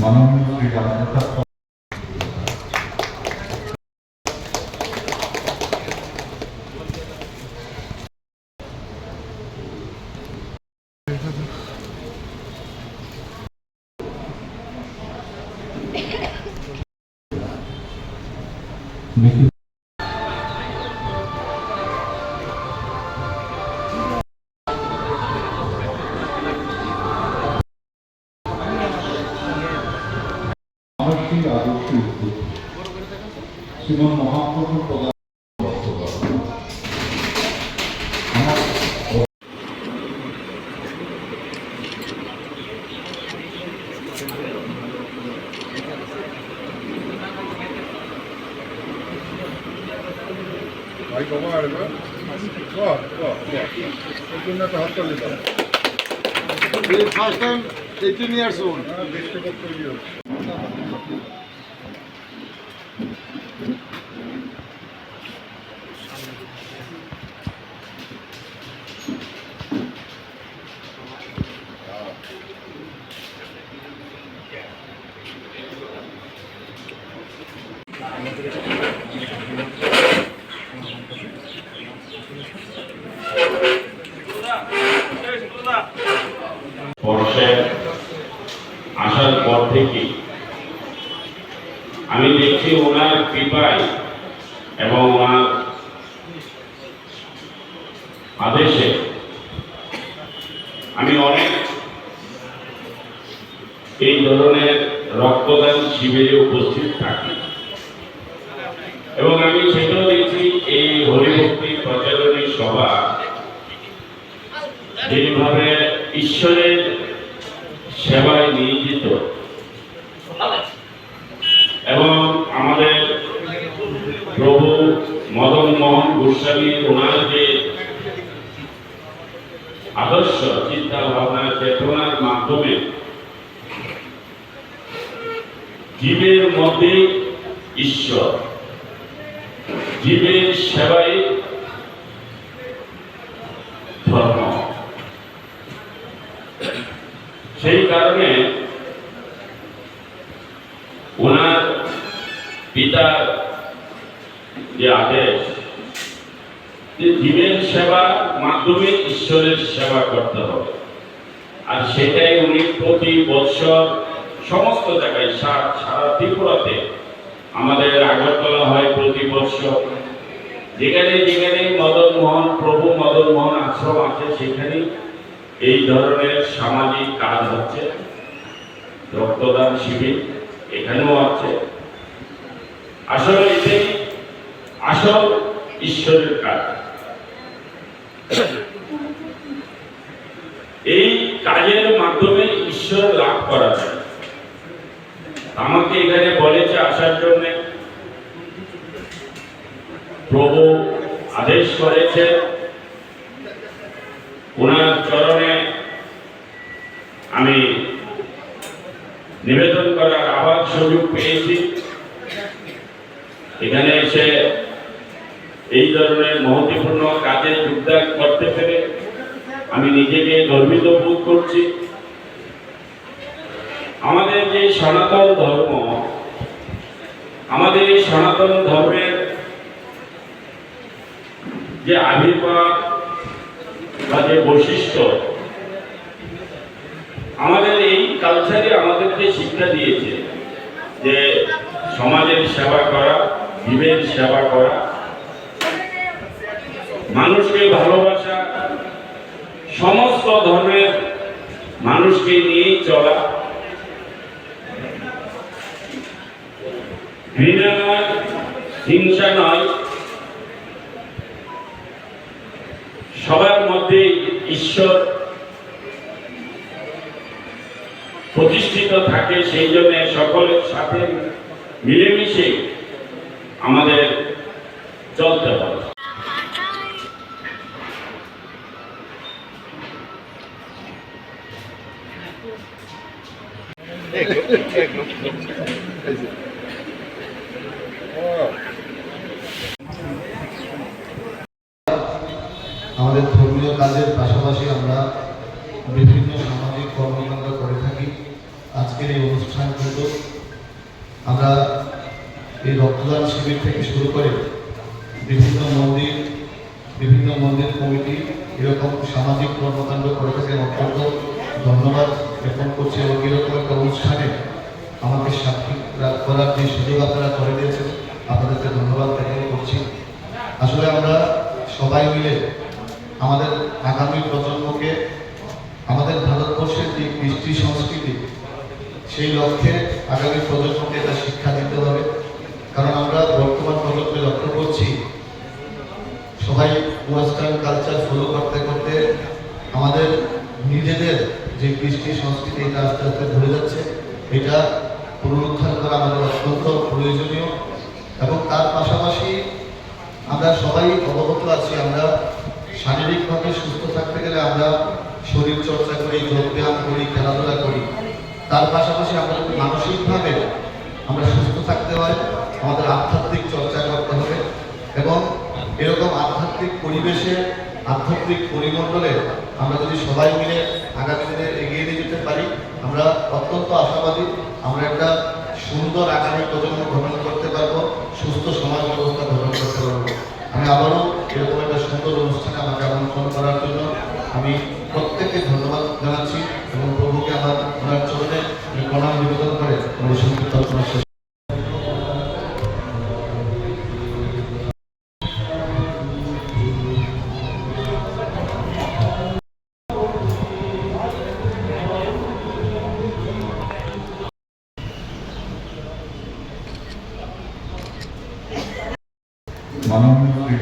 마음 우리가 뜻하고 Thank you. 이 아저씨 지금 뭐 한국보다 아이거 mı? Var, var, var. Bugün ne kadar hatırlayacağım. Bir kaçtan etini yersin onu. Ha, beş tabak koyuyoruz. Thank you. আমি অনেক এই ধরনের রক্তদান শিবিরে উপস্থিত থাকি। এবং আমি সেটাও দেখছি এই হরিভক্তি প্রচারণী সভা যেভাবে ঈশ্বরের সেবায় নিয়োজিত। এবং আমাদের প্রভু মদন মোহন গোস্বামী ওনার আদর্শ চিন্তা ভাবনা চেতনার মাধ্যমে জীবের মধ্যে ঈশ্বর, জীবের সেবাই ধর্ম। সেই কারণে ওনার পিতার যে আদেশ যে জীবের সেবা মাধ্যমে ঈশ্বরের সেবা করতে হবে। আর সেটাই উনি প্রতি বৎসর সমস্ত জায়গায় সারা ত্রিপুরাতে আমাদের আগরতলা হয় প্রতি বৎসর। যেখানে যেখানে মদন মোহন, প্রভু মদন মোহন আশ্রম আছে সেখানে এই ধরনের সামাজিক কাজ হচ্ছে। রক্তদান শিবির এখানেও আছে। আসলে এটাই আসল ঈশ্বরের কাজ। এই কাজের মাধ্যমে ঈশ্বর লাভ করা যায়। আমাকে এখানে বলেছে আসার জন্য প্রভু আদেশ করেছে, ওনার চরণে আমি নিবেদন করার আবার সুযোগ পেয়েছি। এখানে এসে এই ধরনের মহত্বপূর্ণ কাজে যোগদান করতে পেরে আমি নিজেকে গর্বিত বোধ করছি। আমাদের যে সনাতন ধর্ম, আমাদের এই সনাতন ধর্মের যে আবির্ভাব বা যে বৈশিষ্ট্য, আমাদের এই কালচারে আমাদেরকে শিক্ষা দিয়েছে যে সমাজের সেবা করা, জীবের সেবা করা মানুষকে ভালোবাসা, সমস্ত ধর্মের মানুষকে নিয়েই চলা। ঘৃণা নয়, হিংসা নয়। সবার মধ্যে ঈশ্বর প্রতিষ্ঠিত থাকে, সেই জন্য সকলের সাথে মিলেমিশে আমাদের আমাদের ধর্মীয় কাজের পাশাপাশি আমরা বিভিন্ন সামাজিক কর্মকাণ্ড করে থাকি। আজকের এই অনুষ্ঠান কিন্তু আমরা এই রক্তদান শিবির থেকে শুরু করে বিভিন্ন মন্দির বিভিন্ন মন্দির কমিটি এরকম সামাজিক কর্মকাণ্ড করে থাকে অত্যন্ত ধন্যবাদ জ্ঞাপন করছি এবং এরকম একটা অনুষ্ঠানে আমাকে সাক্ষী করার যে সুযোগ আপনারা করে দিয়েছেন, আপনাদেরকে ধন্যবাদ জ্ঞাপন করছি। আসলে আমরা সবাই মিলে আমাদের আগামী প্রজন্মকে, আমাদের ভারতবর্ষের যে কৃষ্টি সংস্কৃতি, সেই লক্ষ্যে আগামী প্রজন্মকে এটা শিক্ষা দিতে হবে। কারণ আমরা বর্তমান প্রজন্মে লক্ষ্য করছি, সবাই ওয়েস্টার্ন কালচার ফলো করতে করতে আমাদের নিজেদের যে কৃষ্টি সংস্কৃতি, এটা আস্তে আস্তে ধরে যাচ্ছে। এটা পুনরুদ্ধার করা আমাদের অত্যন্ত প্রয়োজনীয়। এবং তার পাশাপাশি আমরা সবাই অবগত আছি, আমরা শারীরিকভাবে সুস্থ থাকতে গেলে আমরা শরীর চর্চা করি, যোগব্যায়াম করি, খেলাধুলা করি। তার পাশাপাশি আমরা মানসিকভাবে আমরা সুস্থ থাকতে হয়, আমাদের আধ্যাত্মিক চর্চা করতে হবে এবং এরকম আধ্যাত্মিক পরিবেশে, আধ্যাত্মিক পরিমণ্ডলে আমরা যদি সবাই মিলে আগামী দিনে এগিয়ে নিয়ে যেতে পারি, আমরা অত্যন্ত আশাবাদী আমরা একটা সুন্দর আগামী প্রজন্ম গঠন করতে পারব, সুস্থ সমাজ ব্যবস্থা গঠন করতে পারব। আমি আবারও এরকম একটা সুন্দর অনুষ্ঠানে আমাকে করার জন্য আমি প্রত্যেককে ধন্যবাদ জানাচ্ছি এবং প্রভুকে আমার ওনার চরণে প্রণাম নিবেদন করে মাননীয় শ্রী